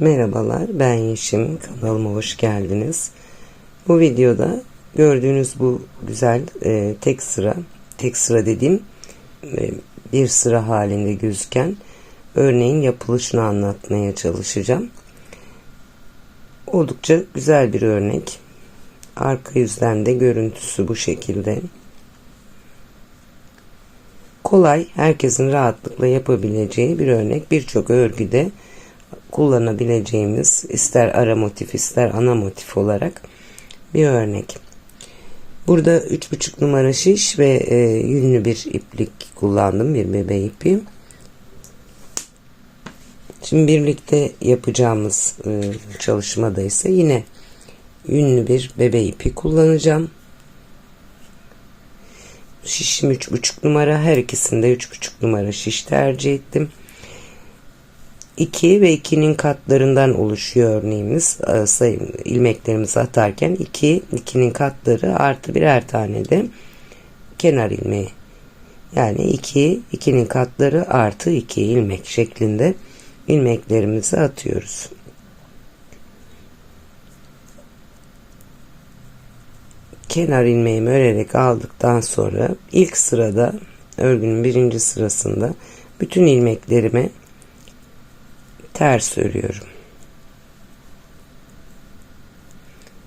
Merhabalar ben Yeşim kanalıma hoş geldiniz. Bu videoda gördüğünüz bu güzel e, tek sıra tek sıra dediğim e, bir sıra halinde gözüken örneğin yapılışını anlatmaya çalışacağım. Oldukça güzel bir örnek. Arka yüzden de görüntüsü bu şekilde. Kolay, herkesin rahatlıkla yapabileceği bir örnek. Birçok örgüde kullanabileceğimiz ister ara motif ister ana motif olarak bir örnek. Burada 3,5 numara şiş ve e, yünlü bir iplik kullandım. Bir bebe ipi. Şimdi birlikte yapacağımız e, çalışmada ise yine yünlü bir bebe ipi kullanacağım. Şişim 3,5 numara. Her ikisinde 3,5 numara şiş tercih ettim. 2 ve 2'nin katlarından oluşuyor örneğimiz. Ee, sayım ilmeklerimizi atarken 2, 2'nin katları artı birer tane de kenar ilmeği. Yani 2, 2'nin katları artı 2 ilmek şeklinde ilmeklerimizi atıyoruz. Kenar ilmeğimi örerek aldıktan sonra ilk sırada örgünün birinci sırasında bütün ilmeklerimi ters örüyorum.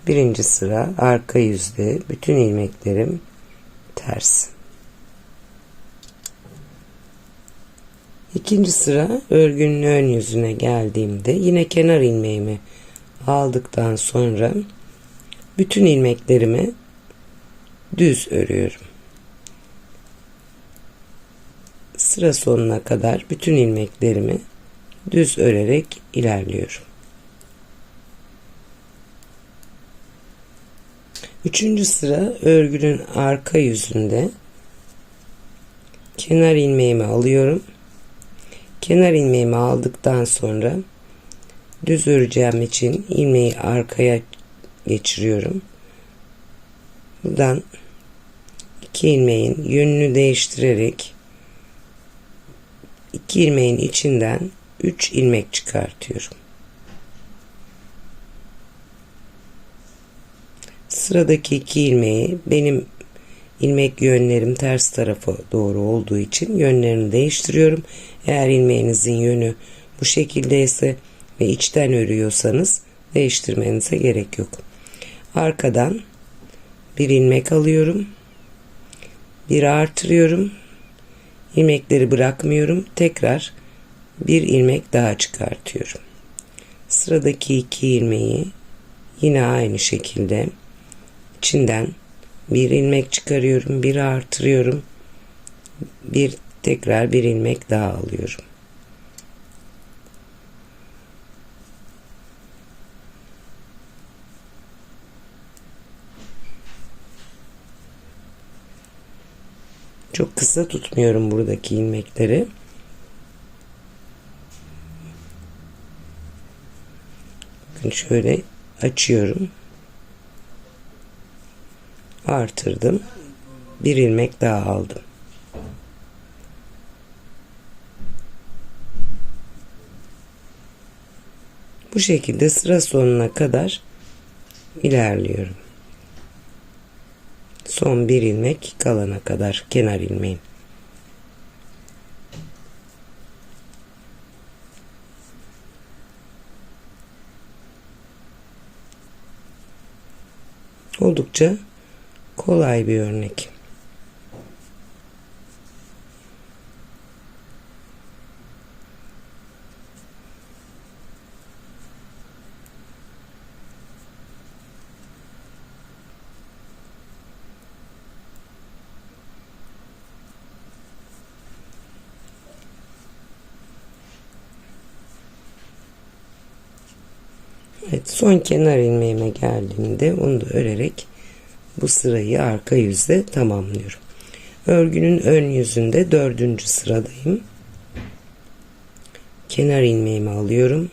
Birinci sıra arka yüzde bütün ilmeklerim ters. İkinci sıra örgünün ön yüzüne geldiğimde yine kenar ilmeğimi aldıktan sonra bütün ilmeklerimi düz örüyorum. Sıra sonuna kadar bütün ilmeklerimi düz örerek ilerliyorum. Üçüncü sıra örgünün arka yüzünde kenar ilmeğimi alıyorum. Kenar ilmeğimi aldıktan sonra düz öreceğim için ilmeği arkaya geçiriyorum. Buradan iki ilmeğin yönünü değiştirerek iki ilmeğin içinden 3 ilmek çıkartıyorum. Sıradaki iki ilmeği benim ilmek yönlerim ters tarafa doğru olduğu için yönlerini değiştiriyorum. Eğer ilmeğinizin yönü bu şekildeyse ve içten örüyorsanız değiştirmenize gerek yok. Arkadan bir ilmek alıyorum. Bir artırıyorum. ilmekleri bırakmıyorum. Tekrar bir ilmek daha çıkartıyorum. Sıradaki iki ilmeği yine aynı şekilde içinden bir ilmek çıkarıyorum, bir artırıyorum. Bir tekrar bir ilmek daha alıyorum. Çok kısa tutmuyorum buradaki ilmekleri. Bakın şöyle açıyorum. Artırdım. Bir ilmek daha aldım. Bu şekilde sıra sonuna kadar ilerliyorum. Son bir ilmek kalana kadar kenar ilmeğim. Oldukça kolay bir örnek. Evet son kenar ilmeğime geldiğimde onu da örerek bu sırayı arka yüzde tamamlıyorum. Örgünün ön yüzünde dördüncü sıradayım. Kenar ilmeğimi alıyorum.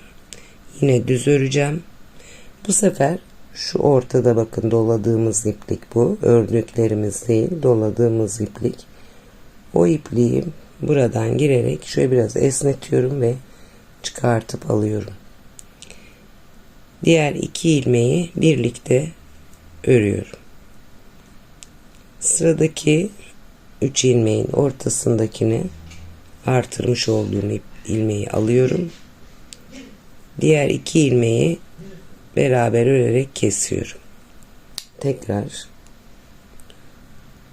Yine düz öreceğim. Bu sefer şu ortada bakın doladığımız iplik bu. Ördüklerimiz değil doladığımız iplik. O ipliği buradan girerek şöyle biraz esnetiyorum ve çıkartıp alıyorum. Diğer iki ilmeği birlikte örüyorum. Sıradaki 3 ilmeğin ortasındakini artırmış olduğum ilmeği alıyorum. Diğer iki ilmeği beraber örerek kesiyorum. Tekrar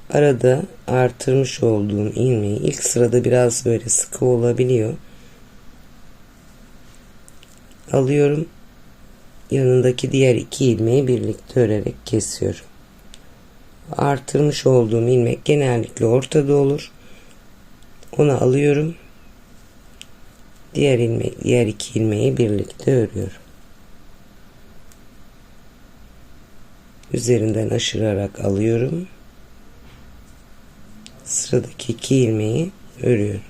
arada artırmış olduğum ilmeği ilk sırada biraz böyle sıkı olabiliyor. Alıyorum. Yanındaki diğer iki ilmeği birlikte örerek kesiyorum. Artırmış olduğum ilmek genellikle ortada olur. Onu alıyorum. Diğer ilmek, diğer iki ilmeği birlikte örüyorum. Üzerinden aşırarak alıyorum. Sıradaki iki ilmeği örüyorum.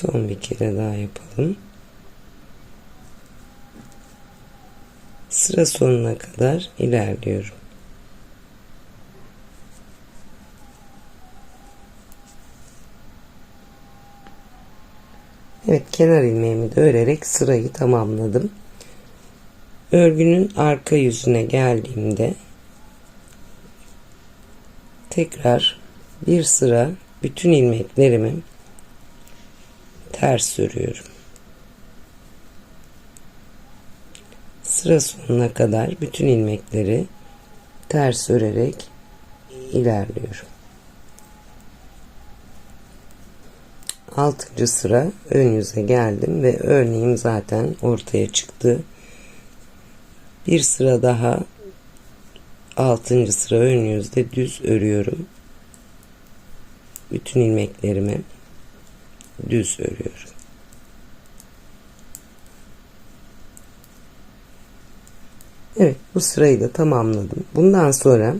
Son bir kere daha yapalım. Sıra sonuna kadar ilerliyorum. Evet kenar ilmeğimi de örerek sırayı tamamladım. Örgünün arka yüzüne geldiğimde tekrar bir sıra bütün ilmeklerimi ters örüyorum. Sıra sonuna kadar bütün ilmekleri ters örerek ilerliyorum. Altıncı sıra ön yüze geldim ve örneğim zaten ortaya çıktı. Bir sıra daha altıncı sıra ön yüzde düz örüyorum. Bütün ilmeklerimi düz örüyorum. Evet bu sırayı da tamamladım. Bundan sonra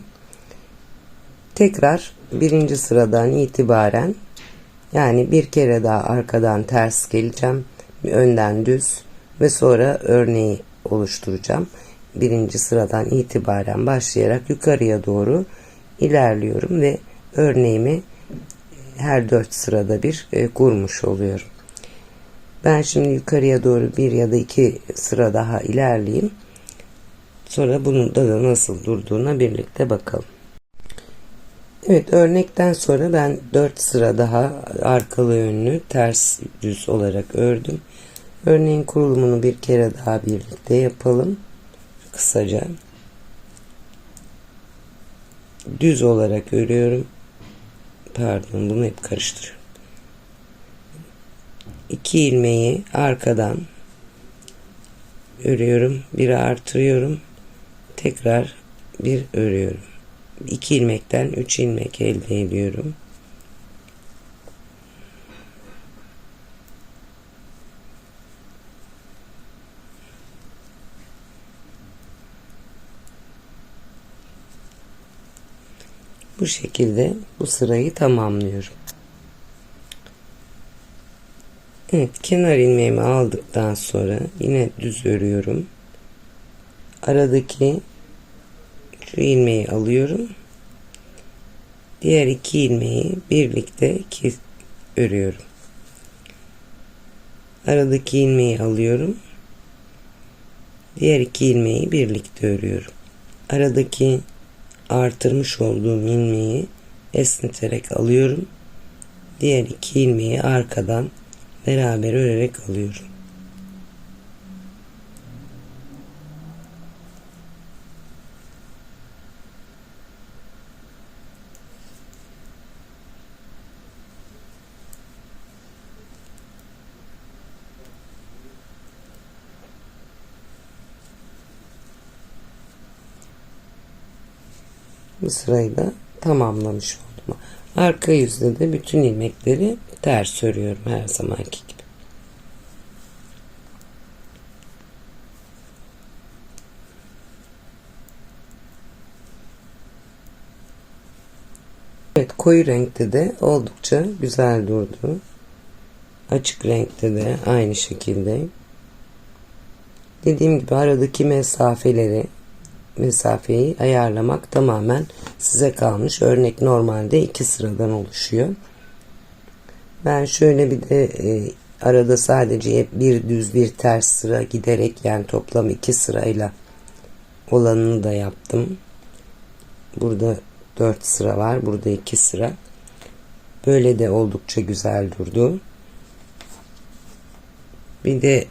tekrar birinci sıradan itibaren yani bir kere daha arkadan ters geleceğim. Önden düz ve sonra örneği oluşturacağım. Birinci sıradan itibaren başlayarak yukarıya doğru ilerliyorum ve örneğimi her dört sırada bir e, kurmuş oluyorum. Ben şimdi yukarıya doğru bir ya da iki sıra daha ilerleyeyim. Sonra bunun da, da nasıl durduğuna birlikte bakalım. Evet örnekten sonra ben 4 sıra daha arkalı yönlü ters düz olarak ördüm. Örneğin kurulumunu bir kere daha birlikte yapalım. Kısaca. Düz olarak örüyorum. Pardon bunu hep karıştırıyorum. İki ilmeği arkadan örüyorum. Biri artırıyorum. Tekrar bir örüyorum. 2 ilmekten 3 ilmek elde ediyorum. Bu şekilde bu sırayı tamamlıyorum. Evet kenar ilmeğimi aldıktan sonra yine düz örüyorum. Aradaki şu ilmeği alıyorum. Diğer iki ilmeği birlikte kes örüyorum. Aradaki ilmeği alıyorum. Diğer iki ilmeği birlikte örüyorum. Aradaki artırmış olduğum ilmeği esneterek alıyorum. Diğer iki ilmeği arkadan beraber örerek alıyorum. Bu sırayı da tamamlamış oldum. Arka yüzde de bütün ilmekleri ters örüyorum her zamanki gibi. Evet koyu renkte de oldukça güzel durdu. Açık renkte de aynı şekilde. Dediğim gibi aradaki mesafeleri mesafeyi ayarlamak tamamen size kalmış. Örnek normalde iki sıradan oluşuyor. Ben şöyle bir de e, arada sadece bir düz bir ters sıra giderek yani toplam iki sırayla olanını da yaptım. Burada 4 sıra var. Burada 2 sıra. Böyle de oldukça güzel durdu. Bir de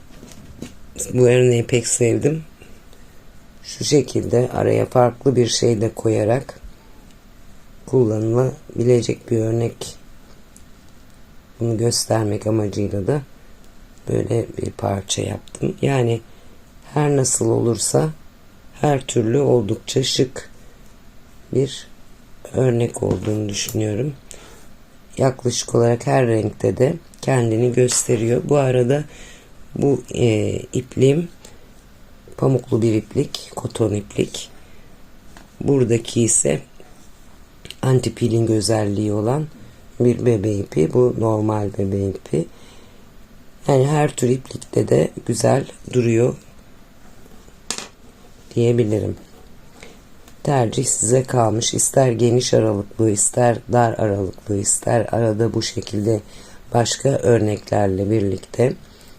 bu örneği pek sevdim. Şu şekilde araya farklı bir şey de koyarak kullanılabilecek bir örnek. Bunu göstermek amacıyla da böyle bir parça yaptım. Yani her nasıl olursa her türlü oldukça şık bir örnek olduğunu düşünüyorum. Yaklaşık olarak her renkte de kendini gösteriyor. Bu arada bu e, ipliğim pamuklu bir iplik, koton iplik. Buradaki ise anti peeling özelliği olan bir bebe ipi. Bu normal bebe ipi. Yani her tür iplikte de güzel duruyor diyebilirim. Tercih size kalmış. İster geniş aralıklı, ister dar aralıklı, ister arada bu şekilde başka örneklerle birlikte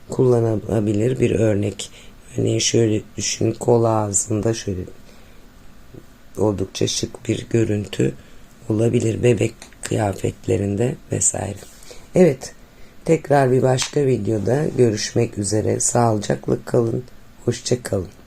kullanılabilir bir örnek. Örneğin şöyle düşün kol ağzında şöyle oldukça şık bir görüntü olabilir bebek kıyafetlerinde vesaire. Evet tekrar bir başka videoda görüşmek üzere. Sağlıcakla kalın. Hoşça kalın.